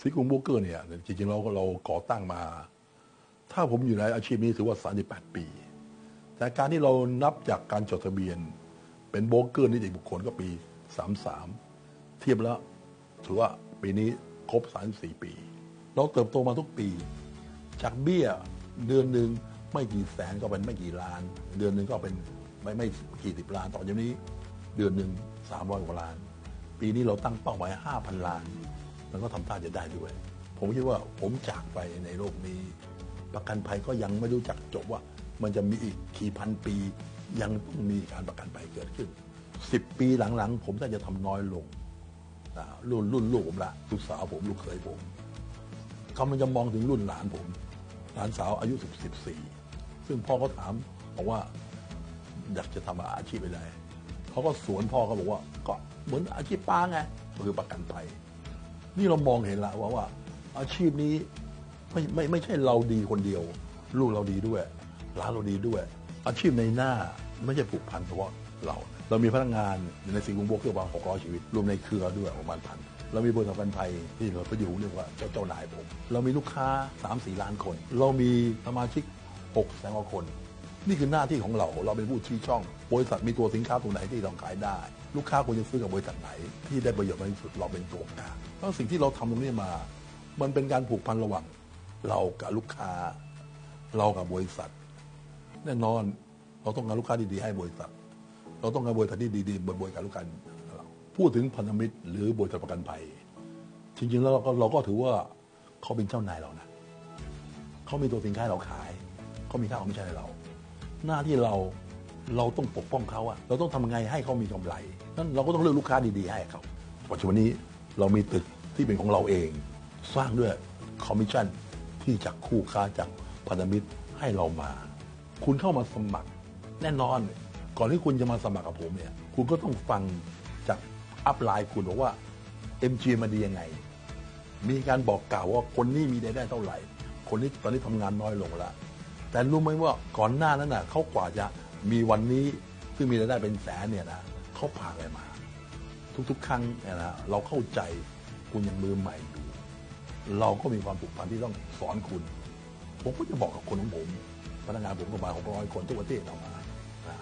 สีกุงโบเกอร์เนี่ยจริงๆเราเราก่อตั้งมา ถ้าผมอยู่ในอาชีพนี้ถือว่า 38 ปี แต่การที่เรานับจากการจดทะเบียน เป็นโบเกอร์นิติบุคคลก็ปี 33 เทียบแล้วถือว่าปีนี้ครบ 34 ปี เราเติบโตมาทุกปี จากเบี้ยเดือนหนึ่งไม่กี่แสนก็เป็นไม่กี่ล้าน เดือนหนึ่งก็เป็นไม่ไม่กี่สิบล้านต่อจากนี้ เดือนหนึ่งสามร้อยกว่าล้าน ปีนี้เราตั้งเป้าไว้ห้าพันล้าน มันก็ทำท่าจะได้ด้วย ผมคิดว่าผมจากไปในโลกนี้ ประกันภัยก็ยังไม่รู้จักจบว่า มันจะมีอีกกี่พันปี ยังต้องมีการประกันภัยเกิดขึ้นสิบปีหลังๆ ผมน่าจะทำน้อยลงรุ่นรุ่นลูกผมละลูกสาวผมลูกเขยผมเขามันจะมองถึงรุ่นหลานผม หลานสาวอายุสิบสิบสี่ซึ่งพ่อเขาถามบอกว่าอยากจะทำอาชีพอะไรเขาก็สวนพ่อเขาบอกว่าก็เหมือนอาชีพป้าไงก็คือประกันภัย นี่เรามองเห็นละว่าว่า อาชีพนี้ไม่ไม่ไม่ใช่เราดีคนเดียว ลูกเราดีด้วยหลานเราดีด้วย อาชีพในหน้าไม่ใช่ผูกพันเฉพาะเรา เรามีพนักงานในสิงคโปร์เกือบประมาณหกร้อชีวิต รวมในเครือด้วยประมาณพันเรามีบริษัทพันภัยที่เราไปอยู่เรียกว่าเจ้าเจ้านายผม เรามีลูกค้า 3 4 ล้านคน เรามีสมาชิก6แสนกว่าคน นี่คือหน้าที่ของเรา เราเป็นผู้ชี้ช่อง บริษัทมีตัวสินค้าตรงไหนที่เราขายได้ ลูกค้าควรจะซื้อกับบริษัทไหน ที่ได้ประโยชน์มากที่สุดเราเป็นตัวกลางแล้วสิ่งที่เราทำตรงนี้มา มันเป็นการผูกพันระหว่างเรากับลูกค้า เรากับบริษัท แน่นอนเราต้องการลูกค้าดีๆให้บริษัท เราต้องการบริษัทที่ดีๆบริการลูกค้าเราพูดถึงพันธมิตร หรือบริษัทประกันภัยจริงๆแล้วเราก็เราก็ถือว่าเขาเป็นเจ้านายเรานะเขามีตัวสินค้าเราขายเขามีค่าคอมมิชชั่นให้เรา หน้าที่เราเราต้องปกป้องเขาอะเราต้องทำไงให้เขามีกำไรนั้นเราก็ต้องเลือกลูกค้าดีๆให้เขาปัจจุบันนี้เรามีตึกที่เป็นของเราเอง สร้างด้วยคอมมิชชั่นที่จากคู่ค้าจากพันธมิตรให้เรามา คุณเข้ามาสมัครแน่นอน ก่อนที่คุณจะมาสมัครกับผมเนี่ย คุณก็ต้องฟังจากอัพไลน์คุณบอกว่า MG มาดียังไง มีการบอกกล่าวว่าคนนี้มีรายได้เท่าไหร่ คนนี้ตอนนี้ทำงานน้อยลงแล้ว แต่รู้ไหมว่าก่อนหน้านั้นน่ะเขากว่าจะมีวันนี้ซึ่งมีรายได้เป็นแสนเนี่ยนะเขาผ่านอะไรมา ทุกๆ ครั้งเนี่ยนะเราเข้าใจคุณยังมือใหม่อยู่เราก็มีความผูกพันที่ต้องสอนคุณ ผมก็จะบอกกับคนของผมพนักงานผมประมาณหกร้อยคนทั่วประเทศเอามานะ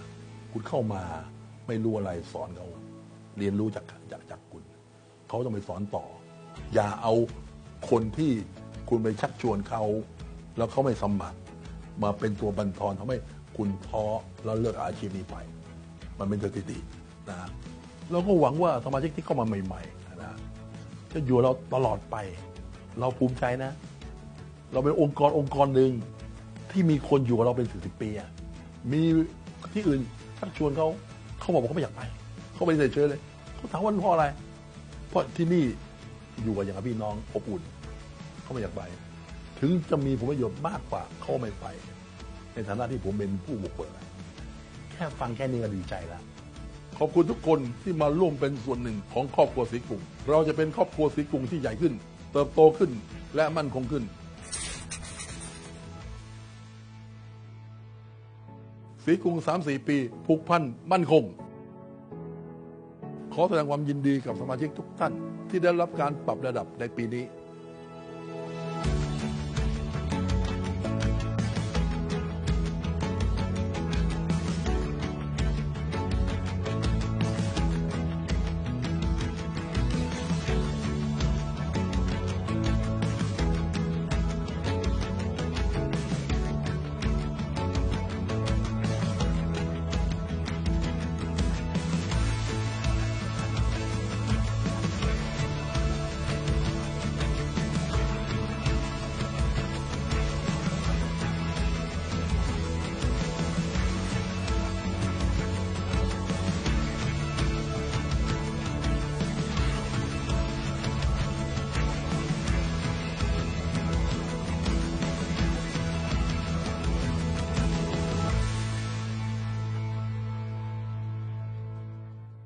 คุณเข้ามาไม่รู้อะไรสอนเขาเรียนรู้จากจากจากคุณเขาต้องไปสอนต่อ อย่าเอาคนที่คุณไปชักชวนเขา แล้วเขาไม่สมัคร มาเป็นตัวบันทอนทำให้คุณท้อแล้วเลิกอาชีพนี้ไป มันเป็นสถิตินะเราก็หวังว่าสมาชิกที่เข้ามาใหม่ๆนะจะอยู่เราตลอดไป เราภูมิใจนะ เราเป็นองค์กรองค์กรหนึ่งที่มีคนอยู่กับเราเป็นสิบสิบปีมีที่อื่นชักชวนเขาเขาบอกว่าเขาไม่อยากไป เขาไปเฉยเลยเขาถามว่าเพราะอะไร เพราะที่นี่อยู่กับอย่างพี่น้องอบอุ่นเขาไม่อยากไป ถึงจะมีผลประโยชน์มากกว่าเขาไม่ไป ในฐานะที่ผมเป็นผู้บุกเบิกแค่ฟังแค่นี้ก็ดีใจแล้วขอบคุณทุกคนที่มาร่วมเป็นส่วนหนึ่งของครอบครัวสีกรุงเราจะเป็นครอบครัวสีกรุงที่ใหญ่ขึ้น เติบโตขึ้นและมั่นคงขึ้นสีกรุง3-4ปีผูกพันมั่นคง ขอแสดงความยินดีกับสมาชิกทุกท่านที่ได้รับการปรับระดับในปีนี้